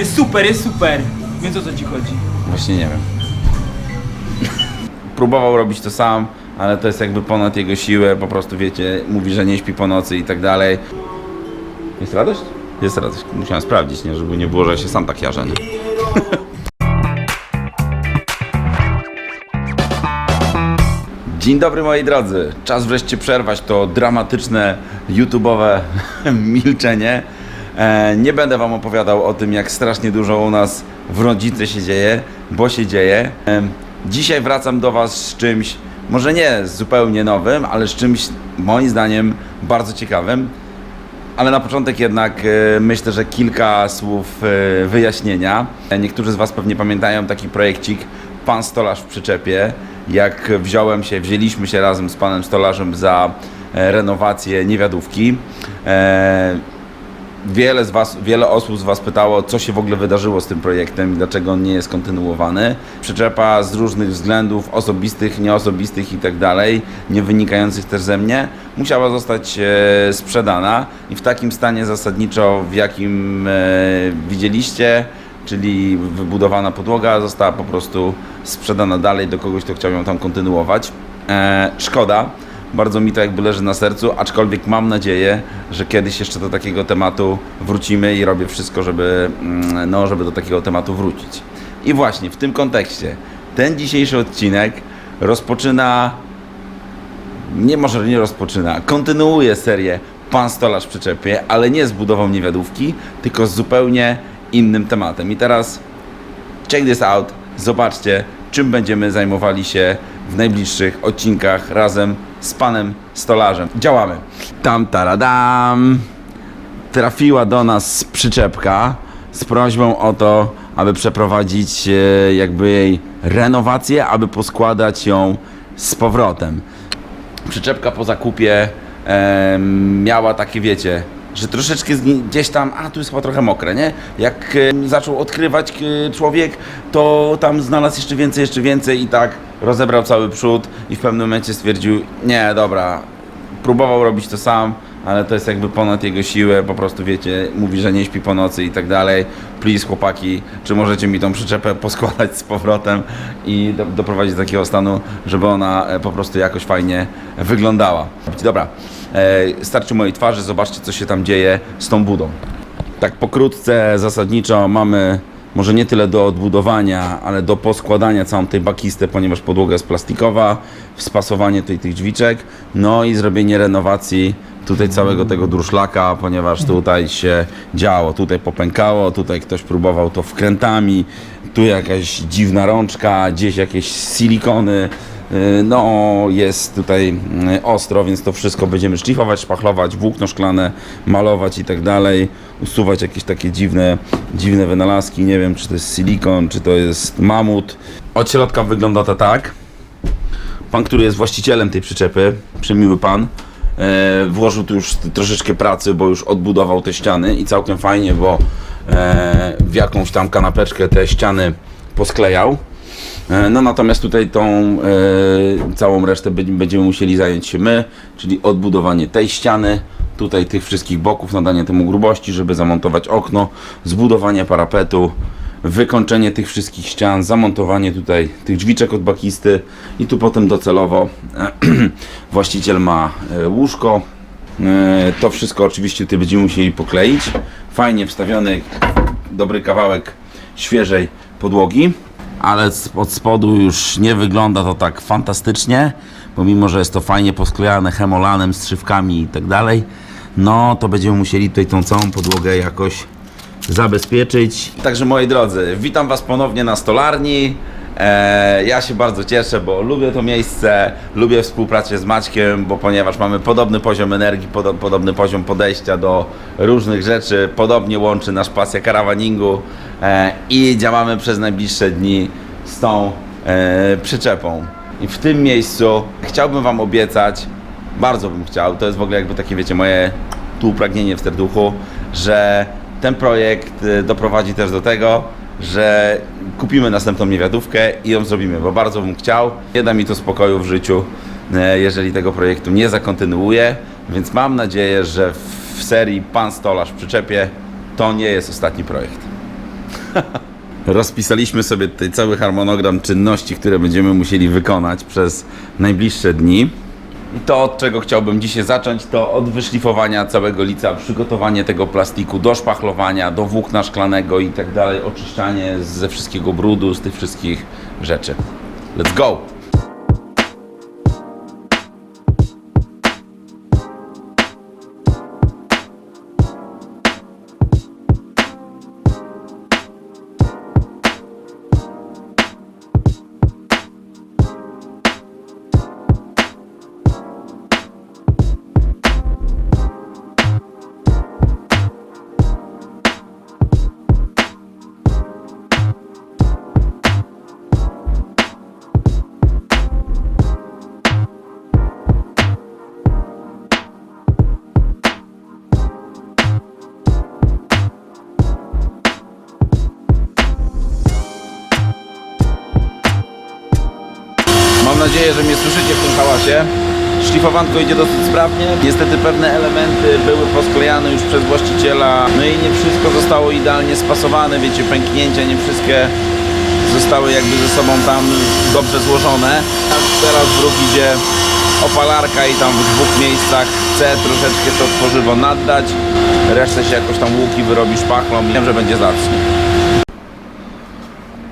Jest super, jest super. Więc o co ci chodzi? Właśnie nie wiem. Próbował robić to sam, ale to jest jakby ponad jego siłę, po prostu wiecie, mówi, że nie śpi po nocy i tak dalej. Jest radość? Jest radość. Musiałem sprawdzić, nie? Żeby nie było, że się sam tak jarzę, nie? Dzień dobry moi drodzy. Czas wreszcie przerwać to dramatyczne YouTube'owe milczenie. E, nie będę wam opowiadał o tym, jak strasznie dużo u nas w rodzinie się dzieje, bo się dzieje. E, dzisiaj wracam do was z czymś, może nie zupełnie nowym, ale z czymś moim zdaniem bardzo ciekawym. Ale na początek jednak e, myślę, że kilka słów wyjaśnienia. Niektórzy z Was pewnie pamiętają taki projekcik Pan Stolarz w przyczepie. Jak wziąłem się, wzięliśmy się razem z Panem Stolarzem za renowację niewiadówki. Wiele, z was, wiele osób z Was pytało, co się w ogóle wydarzyło z tym projektem i dlaczego on nie jest kontynuowany. Przyczepa z różnych względów osobistych, nieosobistych i tak dalej, nie wynikających też ze mnie, musiała zostać e, sprzedana i w takim stanie zasadniczo, w jakim e, widzieliście, czyli wybudowana podłoga, została po prostu sprzedana dalej do kogoś, kto chciał ją tam kontynuować. E, szkoda. Bardzo mi to jakby leży na sercu, aczkolwiek mam nadzieję, że kiedyś jeszcze do takiego tematu wrócimy i robię wszystko, żeby, mm, no, żeby do takiego tematu wrócić. I właśnie w tym kontekście ten dzisiejszy odcinek rozpoczyna, nie może nie rozpoczyna, kontynuuje serię Pan Stolarz w przyczepie, ale nie z budową niewiadówki, tylko z zupełnie innym tematem. I teraz check this out, zobaczcie, czym będziemy zajmowali się w najbliższych odcinkach razem z panem stolarzem. Działamy. Tam taradam. Trafiła do nas przyczepka z prośbą o to, aby przeprowadzić e, jakby jej renowację, aby poskładać ją z powrotem. Przyczepka po zakupie em, miała takie, wiecie, że troszeczkę gdzieś tam, a tu jest chyba trochę mokre, nie? Jak em, zaczął odkrywać e, człowiek, to tam znalazł jeszcze więcej, jeszcze więcej i tak rozebrał cały przód i w pewnym momencie stwierdził, nie, dobra, próbował robić to sam, ale to jest jakby ponad jego siłę, po prostu wiecie, mówi, że nie śpi po nocy i tak dalej. Please chłopaki, czy możecie mi tą przyczepę poskładać z powrotem i do, doprowadzić do takiego stanu, żeby ona e, po prostu jakoś fajnie wyglądała. Dobra, e, starczy mojej twarzy, zobaczcie co się tam dzieje z tą budą. Tak pokrótce, zasadniczo mamy może nie tyle do odbudowania, ale do poskładania całą tej bakistę, ponieważ podłoga jest plastikowa, spasowanie tej, tych drzwiczek, no i zrobienie renowacji tutaj całego tego druszlaka, ponieważ tutaj się działo, tutaj popękało, tutaj ktoś próbował to wkrętami, tu jakaś dziwna rączka, gdzieś jakieś silikony, no jest tutaj yy, ostro, więc to wszystko będziemy szlifować, szpachlować, włókno szklane, malować i tak dalej, usuwać jakieś takie dziwne, dziwne wynalazki, nie wiem czy to jest silikon, czy to jest mamut. Od środka wygląda to tak. Pan, który jest właścicielem tej przyczepy, przemiły pan, e, włożył tu już troszeczkę pracy, bo już odbudował te ściany i całkiem fajnie, bo e, w jakąś tam kanapeczkę te ściany posklejał. E, No natomiast tutaj tą e, całą resztę będzie- będziemy musieli zająć się my, czyli odbudowanie tej ściany, tutaj tych wszystkich boków, nadanie temu grubości, żeby zamontować okno, zbudowanie parapetu, wykończenie tych wszystkich ścian, zamontowanie tutaj tych drzwiczek od bakisty i tu potem docelowo właściciel ma e, łóżko. To wszystko oczywiście tutaj będziemy musieli pokleić. Fajnie wstawiony dobry kawałek świeżej podłogi ale od spodu już nie wygląda to tak fantastycznie, pomimo, że jest to fajnie posklejane hemolanem, strzywkami i tak dalej, no to będziemy musieli tutaj tą całą podłogę jakoś zabezpieczyć. Także moi drodzy, witam Was ponownie na stolarni. E, ja się bardzo cieszę, bo lubię to miejsce, lubię współpracę z Maćkiem, bo ponieważ mamy podobny poziom energii, podo, podobny poziom podejścia do różnych rzeczy, podobnie łączy nasz pasja karawaningu e, i działamy przez najbliższe dni z tą e, przyczepą. I w tym miejscu chciałbym Wam obiecać, bardzo bym chciał, to jest w ogóle jakby takie, wiecie, moje tu upragnienie w serduchu, że ten projekt doprowadzi też do tego, że kupimy następną niewiadówkę i ją zrobimy, bo bardzo bym chciał. Nie da mi to spokoju w życiu, e, jeżeli tego projektu nie zakontynuuję, więc mam nadzieję, że w serii Pan Stolarz przyczepie to nie jest ostatni projekt. Rozpisaliśmy sobie tutaj cały harmonogram czynności, które będziemy musieli wykonać przez najbliższe dni. I to, od czego chciałbym dzisiaj zacząć, to od wyszlifowania całego lica, przygotowanie tego plastiku do szpachlowania, do włókna szklanego i tak dalej, oczyszczanie ze wszystkiego brudu, z tych wszystkich rzeczy. Let's go! Nadzieję, że mnie słyszycie w tym hałasie. Szlifowanko idzie dosyć sprawnie. Niestety pewne elementy były posklejane już przez właściciela. No i nie wszystko zostało idealnie spasowane. Wiecie, pęknięcia nie wszystkie zostały jakby ze sobą tam dobrze złożone. A teraz w idzie opalarka i tam w dwóch miejscach chcę troszeczkę to tworzywo naddać. Resztę się jakoś tam łuki wyrobi szpachlą. Wiem, że będzie zacnie.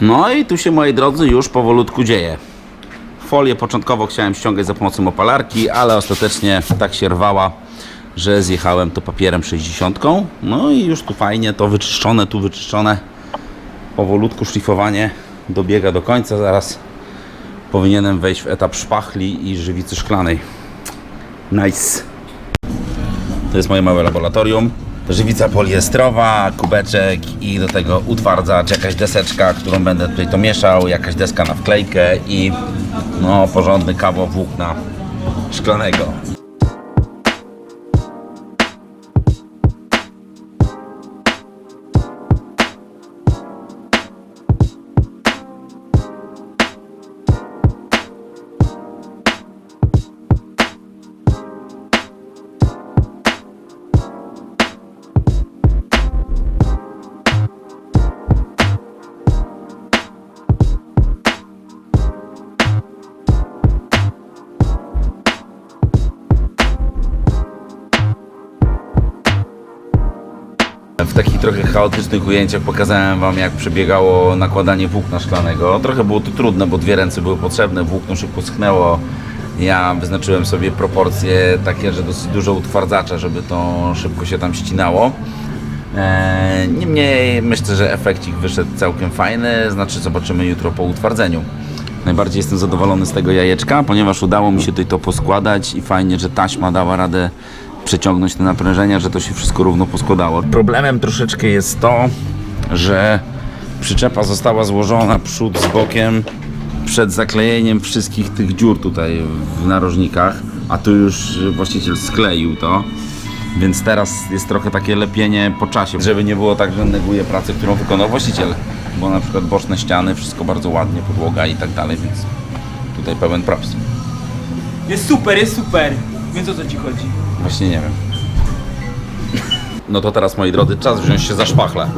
No i tu się, moi drodzy, już powolutku dzieje. Folię początkowo chciałem ściągać za pomocą opalarki, ale ostatecznie tak się rwała, że zjechałem to papierem 60. No i już tu fajnie to wyczyszczone, tu wyczyszczone. Powolutku szlifowanie dobiega do końca. Zaraz powinienem wejść w etap szpachli i żywicy szklanej. Nice. To jest moje małe laboratorium. Żywica poliestrowa, kubeczek i do tego utwardzacz, jakaś deseczka, którą będę tutaj to mieszał, jakaś deska na wklejkę i no porządny kawał włókna szklanego. Takich trochę chaotycznych ujęciach pokazałem Wam, jak przebiegało nakładanie włókna szklanego. Trochę było to trudne, bo dwie ręce były potrzebne, włókno szybko schnęło. Ja wyznaczyłem sobie proporcje takie, że dosyć dużo utwardzacza, żeby to szybko się tam ścinało. Eee, Niemniej myślę, że efekcik wyszedł całkiem fajny, znaczy zobaczymy jutro po utwardzeniu. Najbardziej jestem zadowolony z tego jajeczka, ponieważ udało mi się tutaj to poskładać i fajnie, że taśma dała radę przeciągnąć te naprężenia, że to się wszystko równo poskładało. Problemem troszeczkę jest to, że przyczepa została złożona przód z bokiem przed zaklejeniem wszystkich tych dziur tutaj w narożnikach, a tu już właściciel skleił to. Więc teraz jest trochę takie lepienie po czasie, żeby nie było tak, że neguje pracę, którą wykonał właściciel. Bo na przykład boczne ściany, wszystko bardzo ładnie, podłoga i tak dalej, więc tutaj pełen props. Jest super, jest super. Więc o co ci chodzi? Właśnie nie wiem. No to teraz, moi drodzy, czas wziąć się za szpachlę.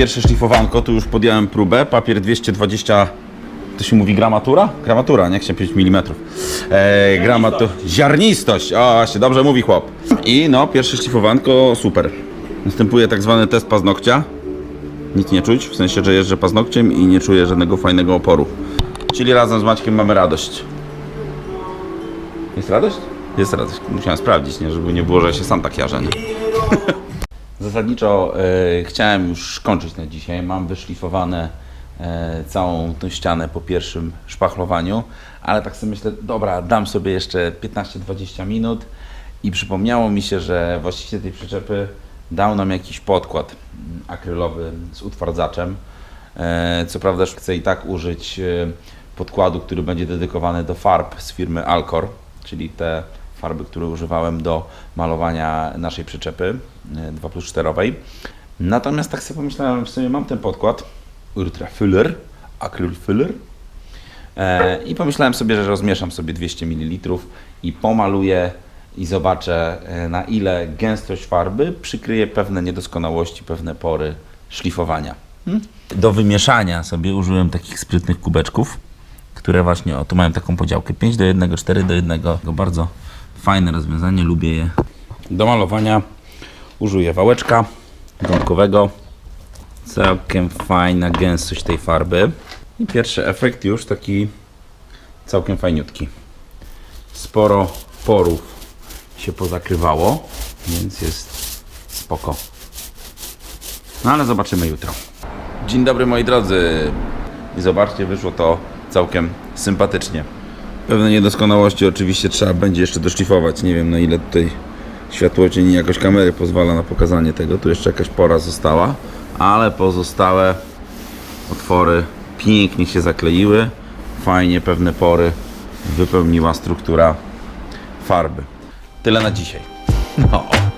Pierwsze szlifowanko, tu już podjąłem próbę, papier 220, to się mówi gramatura? Gramatura, nie? Chciałem powiedzieć milimetrów. E, gramatu... Ziarnistość, o właśnie, dobrze mówi chłop. I no, pierwsze szlifowanko, super. Następuje tak zwany test paznokcia. Nic nie czuć, w sensie, że jeżdżę paznokciem i nie czuję żadnego fajnego oporu. Czyli razem z Maćkiem mamy radość. Jest radość? Jest radość. Musiałem sprawdzić, nie? Żeby nie było, że się sam tak jarzę, nie? Zasadniczo e, chciałem już kończyć na dzisiaj. Mam wyszlifowane e, całą tą ścianę po pierwszym szpachlowaniu, ale tak sobie myślę, dobra, dam sobie jeszcze 15-20 minut I przypomniało mi się, że właściciel tej przyczepy dał nam jakiś podkład akrylowy z utwardzaczem. E, Co prawda chcę i tak użyć e, podkładu, który będzie dedykowany do farb z firmy Alcor, czyli te farby, które używałem do malowania naszej przyczepy e, 2 plus 4. Natomiast tak sobie pomyślałem, w sumie mam ten podkład Ultra Filler, Acryl Filler e, i pomyślałem sobie, że rozmieszam sobie 200 ml i pomaluję i zobaczę e, na ile gęstość farby przykryje pewne niedoskonałości, pewne pory szlifowania. Hmm? Do wymieszania sobie użyłem takich sprytnych kubeczków, które właśnie, o tu mają taką podziałkę 5 do 1, 4 do 1. To bardzo fajne rozwiązanie, lubię je. Do malowania użyję wałeczka gąbkowego. Całkiem fajna gęstość tej farby. I pierwszy efekt już taki całkiem fajniutki. Sporo porów się pozakrywało, więc jest spoko. No ale zobaczymy jutro. Dzień dobry moi drodzy. I zobaczcie, wyszło to całkiem sympatycznie. Pewne niedoskonałości oczywiście trzeba będzie jeszcze doszlifować. Nie wiem na ile tutaj światłocień i jakość kamery pozwala na pokazanie tego. Tu jeszcze jakaś pora została, ale pozostałe otwory pięknie się zakleiły. Fajnie pewne pory wypełniła struktura farby. Tyle na dzisiaj. No.